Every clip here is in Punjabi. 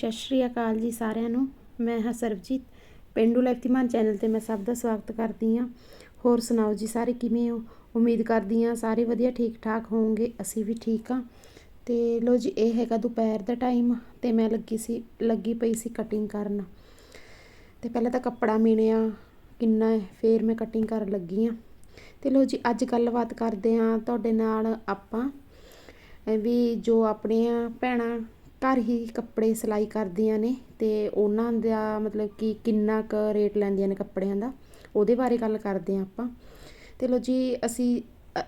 ਸਤਿ ਸ਼੍ਰੀ ਅਕਾਲ ਜੀ ਸਾਰਿਆਂ ਨੂੰ। ਮੈਂ ਹਾਂ ਸਰਬਜੀਤ। ਪਿੰਡੂ ਲਾਈਫ ਧੀਮਾਨ ਚੈਨਲ ਤੇ ਮੈਂ ਸਭ ਦਾ ਸਵਾਗਤ ਕਰਦੀ ਹਾਂ। ਹੋਰ ਸੁਣਾਓ ਜੀ ਸਾਰੇ ਕਿਵੇਂ ਹੋ? ਉਮੀਦ ਕਰਦੀ ਹਾਂ ਸਾਰੇ ਵਧੀਆ ਠੀਕ ਠਾਕ ਹੋਵੋਗੇ। ਅਸੀਂ ਵੀ ਠੀਕ ਹਾਂ। ਤੇ ਲੋ ਜੀ, ਇਹ ਹੈਗਾ ਦੁਪਹਿਰ ਦਾ ਟਾਈਮ ਤੇ ਮੈਂ ਲੱਗੀ ਸੀ, ਲੱਗੀ ਪਈ ਸੀ ਕਟਿੰਗ ਕਰਨ। ਤੇ ਪਹਿਲਾਂ ਤਾਂ ਕੱਪੜਾ ਮਿਣਿਆ, ਕਿੰਨਾ ਹੈ, ਫਿਰ ਮੈਂ ਕਟਿੰਗ ਕਰਨ ਲੱਗੀ ਹਾਂ। ਤੇ ਲੋ ਜੀ, ਅੱਜ ਗੱਲਬਾਤ ਕਰਦੇ ਹਾਂ ਤੁਹਾਡੇ ਨਾਲ ਆਪਾਂ ਵੀ ਜੋ ਆਪਣੀਆਂ ਭੈਣਾਂ ਘਰ ਹੀ ਕੱਪੜੇ ਸਿਲਾਈ ਕਰਦੀਆਂ ਨੇ ਅਤੇ ਉਹਨਾਂ ਦਾ ਮਤਲਬ ਕਿ ਕਿੰਨਾ ਕੁ ਰੇਟ ਲੈਂਦੀਆਂ ਨੇ ਕੱਪੜਿਆਂ ਦਾ, ਉਹਦੇ ਬਾਰੇ ਗੱਲ ਕਰਦੇ ਹਾਂ ਆਪਾਂ। ਤੇ ਲੋ ਜੀ, ਅਸੀਂ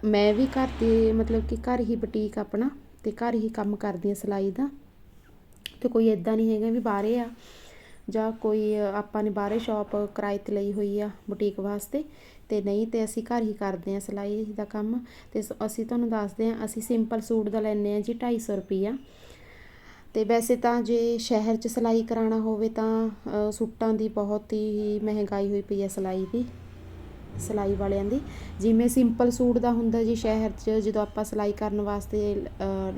ਮੈਂ ਵੀ ਘਰ ਦੇ ਮਤਲਬ ਕਿ ਘਰ ਹੀ ਬੁਟੀਕ ਆਪਣਾ ਅਤੇ ਘਰ ਹੀ ਕੰਮ ਕਰਦੀ ਹਾਂ ਸਿਲਾਈ ਦਾ। ਅਤੇ ਕੋਈ ਇੱਦਾਂ ਨਹੀਂ ਹੈਗਾ ਵੀ ਬਾਹਰੇ ਆ, ਜਾਂ ਕੋਈ ਆਪਾਂ ਨੇ ਬਾਹਰੇ ਸ਼ਾਪ ਕਿਰਾਏ ਤੇ ਲਈ ਹੋਈ ਆ ਬੁਟੀਕ ਵਾਸਤੇ, ਤੇ ਨਹੀਂ ਤੇ ਅਸੀਂ ਘਰ ਹੀ ਕਰਦੇ ਆ ਸਿਲਾਈ ਦਾ ਕੰਮ। ਤੇ ਸ- ਅਸੀਂ ਤੁਹਾਨੂੰ ਦੱਸਦੇ ਆ ਅਸੀਂ ਸਿੰਪਲ ਸੂਟ ਦਾ ਲੈਨੇ ਆ ਜੀ 250 ਰੁਪਈਆ। ਅਤੇ ਵੈਸੇ ਤਾਂ ਜੇ ਸ਼ਹਿਰ 'ਚ ਸਿਲਾਈ ਕਰਾਉਣਾ ਹੋਵੇ ਤਾਂ ਸੂਟਾਂ ਦੀ ਬਹੁਤ ਹੀ ਮਹਿੰਗਾਈ ਹੋਈ ਪਈ ਹੈ ਸਿਲਾਈ ਦੀ ਸਿਲਾਈ ਵਾਲਿਆਂ ਦੀ। ਜਿਵੇਂ ਸਿੰਪਲ ਸੂਟ ਦਾ ਹੁੰਦਾ ਜੀ ਸ਼ਹਿਰ 'ਚ ਜਦੋਂ ਆਪਾਂ ਸਿਲਾਈ ਕਰਨ ਵਾਸਤੇ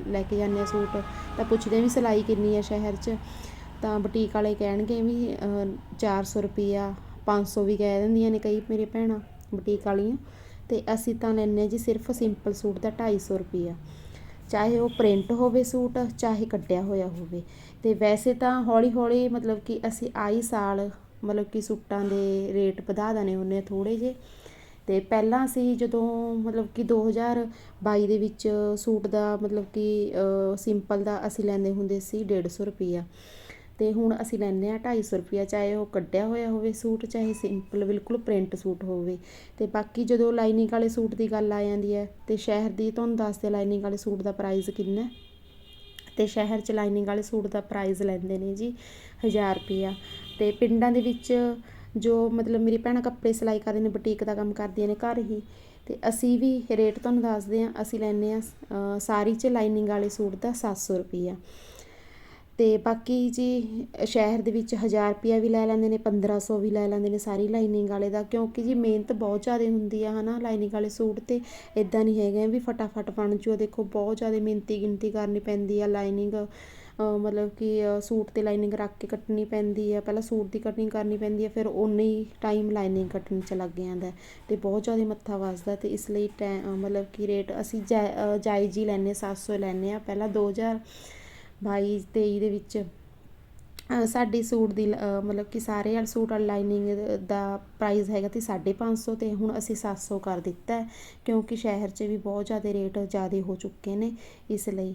ਲੈ ਕੇ ਜਾਂਦੇ ਆ ਸੂਟ ਤਾਂ ਪੁੱਛਦੇ ਵੀ ਸਿਲਾਈ ਕਿੰਨੀ ਹੈ ਸ਼ਹਿਰ 'ਚ। ਤਾਂ ਬੁਟੀਕ ਵਾਲੇ ਕਹਿਣਗੇ ਵੀ ਅ, 400 ਰੁਪਈਆ 500 ਵੀ ਕਹਿ ਦਿੰਦੀਆਂ ਨੇ ਕਈ ਮੇਰੇ ਭੈਣਾਂ ਬੁਟੀਕ ਵਾਲੀਆਂ। ਤੇ ਅਸੀਂ ਤਾਂ ਲੈਂਦੇ ਹਾਂ ਜੀ ਸਿਰਫ ਸਿੰਪਲ ਸੂਟ ਦਾ 250 ਰੁਪਈਆ। ਚਾਹੇ ਉਹ ਪ੍ਰਿੰਟ ਹੋਵੇ ਸੂਟ, ਚਾਹੇ ਕੱਟਿਆ ਹੋਇਆ ਹੋਵੇ। ਤੇ ਵੈਸੇ ਤਾਂ ਹੌਲੀ ਹੌਲੀ ਮਤਲਬ ਕਿ ਅਸੀਂ ਆਈ ਸਾਲ ਮਤਲਬ ਕਿ ਸੂਟਾਂ ਦੇ ਰੇਟ ਵਧਾ ਦਨੇ ਹੁੰਨੇ ਥੋੜੇ ਜੇ ਤੇ ਪਹਿਲਾਂ ਅਸੀਂ ਜਦੋਂ ਮਤਲਬ ਕਿ 2022 ਦੇ ਵਿੱਚ ਸੂਟ ਦਾ ਮਤਲਬ ਕਿ ਸਿੰਪਲ ਦਾ ਅਸੀਂ ਲੈਂਦੇ ਹੁੰਦੇ ਸੀ 150 ਰੁਪਈਆ। ਅਤੇ ਹੁਣ ਅਸੀਂ ਲੈਂਦੇ ਹਾਂ ਢਾਈ ਸੌ ਰੁਪਈਆ ਚਾਹੇ ਉਹ ਕੱਢਿਆ ਹੋਇਆ ਹੋਵੇ ਸੂਟ, ਚਾਹੇ ਸਿੰਪਲ ਬਿਲਕੁਲ ਪ੍ਰਿੰਟ ਸੂਟ ਹੋਵੇ। ਅਤੇ ਬਾਕੀ ਜਦੋਂ ਲਾਈਨਿੰਗ ਵਾਲੇ ਸੂਟ ਦੀ ਗੱਲ ਆ ਜਾਂਦੀ ਹੈ, ਤੇ ਸ਼ਹਿਰ ਦੀ ਤੁਹਾਨੂੰ ਦੱਸਦੇ ਲਾਈਨਿੰਗ ਵਾਲੇ ਸੂਟ ਦਾ ਪ੍ਰਾਈਸ ਕਿੰਨਾ ਅਤੇ ਸ਼ਹਿਰ ਚ ਲਾਈਨਿੰਗ ਵਾਲੇ ਸੂਟ ਦਾ ਪ੍ਰਾਈਸ ਲੈਂਦੇ ਨੇ ਜੀ 1000 ਰੁਪਈਆ ਅਤੇ ਪਿੰਡਾਂ ਦੇ ਵਿੱਚ ਜੋ ਮਤਲਬ ਮੇਰੀ ਭੈਣਾਂ ਕੱਪੜੇ ਸਿਲਾਈ ਕਰਦੇ ਨੇ ਬੁਟੀਕ ਦਾ ਕੰਮ ਕਰਦੀਆਂ ਨੇ ਘਰ ਹੀ, ਤੇ ਅਸੀਂ ਵੀ ਰੇਟ ਤੁਹਾਨੂੰ ਦੱਸਦੇ ਆ ਅਸੀਂ ਲੈਂਦੇ ਆ ਸਾਰੀ ਚ ਲਾਈਨਿੰਗ ਵਾਲੇ ਸੂਟ ਦਾ 700 ਰੁਪਈਆ ਅਤੇ ਬਾਕੀ ਜੀ ਸ਼ਹਿਰ ਦੇ ਵਿੱਚ 1000 ਰੁਪਿਆ ਵੀ ਲੈ ਲੈਂਦੇ ਨੇ 1500 ਵੀ ਲੈ ਲੈਂਦੇ ਨੇ ਸਾਰੀ ਲਾਈਨਿੰਗ ਵਾਲੇ ਦਾ ਕਿਉਂਕਿ ਜੀ ਮਿਹਨਤ ਬਹੁਤ ਜ਼ਿਆਦਾ ਹੁੰਦੀ ਆ ਹੈ ਨਾ ਲਾਈਨਿੰਗ ਵਾਲੇ ਸੂਟ ਤੇ ਇੱਦਾਂ ਨਹੀਂ ਹੈਗੇ ਵੀ ਫਟਾਫਟ ਬਣ ਜੂ ਦੇਖੋ ਬਹੁਤ ਜ਼ਿਆਦਾ ਮਿਹਨਤੀ ਗਿਣਤੀ ਕਰਨੀ ਪੈਂਦੀ ਆ ਲਾਈਨਿੰਗ ਮਤਲਬ ਕਿ ਸੂਟ ਤੇ ਲਾਈਨਿੰਗ ਰੱਖ ਕੇ ਕੱਟਣੀ ਪੈਂਦੀ ਆ ਪਹਿਲਾਂ ਸੂਟ ਦੀ ਕਟਿੰਗ ਕਰਨੀ ਪੈਂਦੀ ਹੈ ਫਿਰ ਉਨਾ ਹੀ ਟਾਈਮ ਲਾਈਨਿੰਗ ਕੱਟਣ ਚ ਲੱਗ ਜਾਂਦਾ ਹੈ ਤੇ ਬਹੁਤ ਜ਼ਿਆਦਾ ਮੱਥਾ ਵੱਜਦਾ ਤੇ ਇਸ ਲਈ ਟੈ- ਮਤਲਬ ਕਿ ਰੇਟ ਅਸੀਂ ਜਾਇ- ਅ, ਜਾਇਜ਼ ਹੀ ਲੈਨੇ 700 ਲੈਨੇ ਆ ਪਹਿਲਾਂ 2000 22 23 ਦੇ ਵਿੱਚ ਸਾਡੀ ਸੂਟ ਦੀ ਲ- ਮਤਲਬ ਕਿ ਸਾਰੇ ਵਾਲੇ ਸੂਟ ਵਾਲੀ ਲਾਈਨਿੰਗ ਦਾ ਪ੍ਰਾਈਸ ਹੈਗਾ ਤੇ 550 ਤੇ ਹੁਣ ਅਸੀਂ 700 ਕਰ ਦਿੱਤਾ ਕਿਉਂਕਿ ਸ਼ਹਿਰ 'ਚ ਵੀ ਬਹੁਤ ਜ਼ਿਆਦਾ ਰੇਟ ਜ਼ਿਆਦਾ ਹੋ ਚੁੱਕੇ ਨੇ ਇਸ ਲਈ।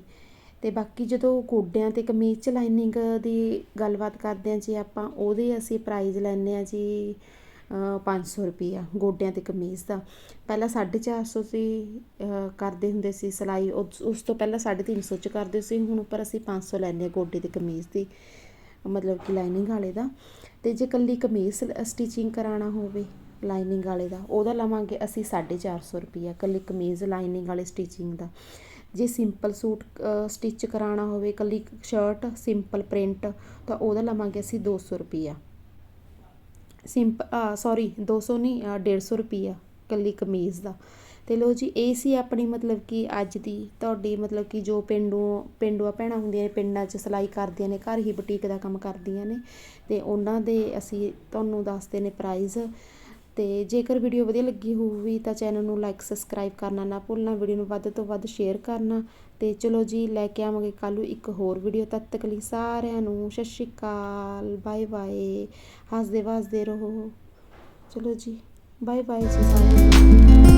ਤੇ ਬਾਕੀ ਜਦੋਂ ਗੋਡਿਆਂ ਤੇ ਕਮੀਜ਼ 'ਚ ਲਾਈਨਿੰਗ ਦੀ ਗੱਲਬਾਤ ਕਰਦੇ ਹਾਂ ਜੀ ਆਪਾਂ, ਉਹਦੇ ਅਸੀਂ ਪ੍ਰਾਈਸ ਲੈਂਦੇ ਆ ਜੀ 500 ਰੁਪਈਆ ਗੋਡਿਆਂ ਤੇ ਕਮੀਜ਼ ਦਾ। ਪਹਿਲਾਂ 450 ਸੀ ਕਰਦੇ ਹੁੰਦੇ ਸੀ ਸਿਲਾਈ। ਉਸ ਤੋਂ ਪਹਿਲਾਂ 350 ਚ ਕਰਦੇ ਸੀ, ਹੁਣ ਉੱਪਰ ਅਸੀਂ 500 ਲੈਂਦੇ ਆ ਗੋਡੇ ਤੇ ਕਮੀਜ਼ ਦੀ, ਮਤਲਬ ਕਿ ਲਾਈਨਿੰਗ ਵਾਲੇ ਦਾ। ਤੇ ਜੇ ਕੱਲੀ ਕਮੀਜ਼ ਸਟਿਚਿੰਗ ਕਰਾਉਣਾ ਹੋਵੇ, ਲਾਈਨਿੰਗ ਵਾਲੇ ਦਾ, ਉਹਦਾ ਲਵਾਂਗੇ ਅਸੀਂ 450 ਰੁਪਈਆ ਕੱਲੀ ਕਮੀਜ਼, ਲਾਈਨਿੰਗ ਵਾਲੇ ਸਟਿਚਿੰਗ ਦਾ। ਜੇ ਸਿੰਪਲ ਸੂਟ ਸਟਿਚ ਕਰਾਉਣਾ ਹੋਵੇ ਕੱਲੀ ਸ਼ਰਟ, ਸਿੰਪਲ ਪ੍ਰਿੰਟ, ਤਾਂ ਉਹਦਾ ਲਵਾਂਗੇ ਅਸੀਂ 200 ਰੁਪਈਆ। ਸਿੰਪਲ ਸੌਰੀ 200 ਨਹੀਂ ਅ, 150 ਰੁਪਈਆ ਕੱਲੀ ਕਮੀਜ਼ ਦਾ। ਤੇ ਲੋ ਜੀ ਇਹ ਸੀ ਆਪਣੀ ਮਤਲਬ ਕਿ ਅੱਜ ਦੀ ਤੁਹਾਡੀ ਮਤਲਬ ਕਿ ਜੋ ਪਿੰਡੋਂ ਪਿੰਡੂਆ ਭੈਣਾਂ ਹੁੰਦੀਆਂ ਨੇ ਪਿੰਡਾਂ 'ਚ ਸਿਲਾਈ ਕਰਦੀਆਂ ਨੇ ਘਰ ਹੀ ਬੁਟੀਕ ਦਾ ਕੰਮ ਕਰਦੀਆਂ ਨੇ। ਤੇ ਉਹਨਾਂ ਦੇ ਅਸੀਂ ਤੁਹਾਨੂੰ ਦੱਸਦੇ ਨੇ ਪ੍ਰਾਈਜ਼ ਅਤੇ ਜੇਕਰ ਵੀਡੀਓ ਵਧੀਆ ਲੱਗੀ ਹੋਊਗੀ ਤਾਂ ਚੈਨਲ ਨੂੰ ਲਾਈਕ ਸਬਸਕ੍ਰਾਈਬ ਕਰਨਾ ਨਾ ਭੁੱਲਣਾ ਵੀਡੀਓ ਨੂੰ ਵੱਧ ਤੋਂ ਵੱਧ ਸ਼ੇਅਰ ਕਰਨਾ ਅਤੇ ਚਲੋ ਜੀ, ਲੈ ਕੇ ਆਵਾਂਗੇ ਕੱਲ੍ਹ ਨੂੰ ਇੱਕ ਹੋਰ ਵੀਡੀਓ ਤਦ ਤੱਕ ਲਈ ਸਾਰਿਆਂ ਨੂੰ ਸਤਿ ਸ਼੍ਰੀ ਅਕਾਲ ਬਾਏ ਬਾਏ ਹੱਸਦੇ ਵਸਦੇ ਰਹੋ। ਚਲੋ ਜੀ ਬਾਏ ਬਾਏ ਜੀ ਸਾਰਿਆਂ ਨੂੰ